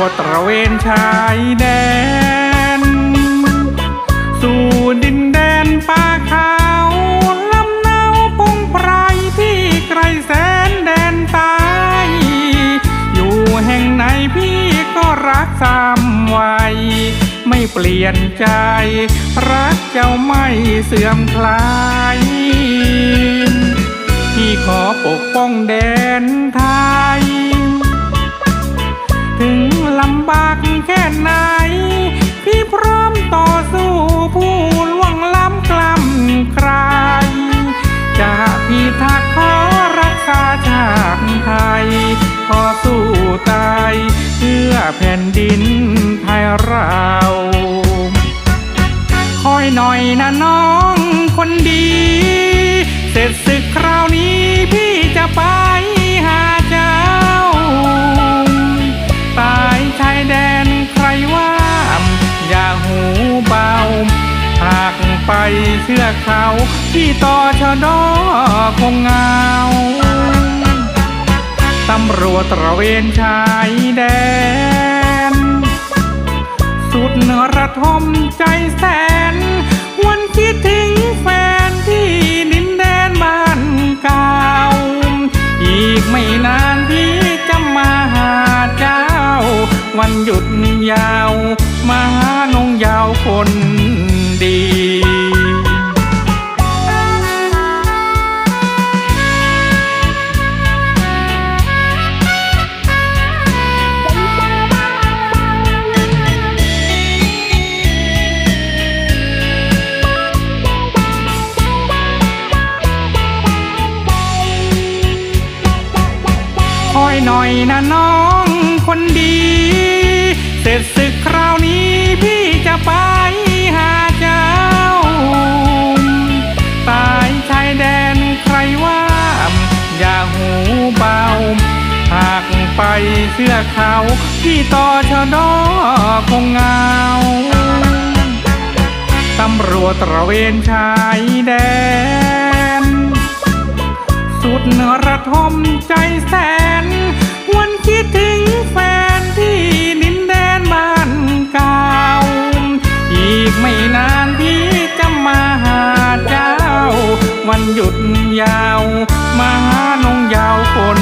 วตระเวนชายแดน สู่ดินแดนป่าเขาลำเนาปงไพรที่ไกลแสนแดนใตาย อยู่แห่งไหนพี่ก็รักสามวัยไม่เปลี่ยนใจ รักเจ้าไม่เสื่อมคลายพี่ขอปกป้องแดนไทย ค่ไหน พี่พร้อมต่อสู้ผู้ล่วงล้ำกล้ำใคร จะพี่ทักษ์ขอรักษาชาติไทย ขอสู้ตายเพื่อแผ่นดินไทยเราคอยหน่อยนะน้องคนดี เสร็จศึกคราวนี้พี่จะไป ไปเชื่อเขาที่ต่อชะดอคงเงาตำรวจตระเวนชายแดน สุดระทมใจแสน วันคิดถึงแฟนที่ดินแดนบ้านเก่า อีกไม่นานพี่จะมาหาเจ้า วันหยุดยาว มาหานงยาวคน หน่อยนะน้องคนดี เสร็จศึกคราวนี้พี่จะไปหาเจ้า ตายชายแดนใครว่า อย่าหูเบา หากไปเชื่อเขาที่ต่อชะดอคงเงาตำรวจตระเวนชายแดน สุดเนระทมใจแสน วันคิดถึงแฟนที่นินแดนบ้านเก่าอีกไม่นานพี่จะมาหาเจ้า วันหยุดยาว มาหานงยาวคน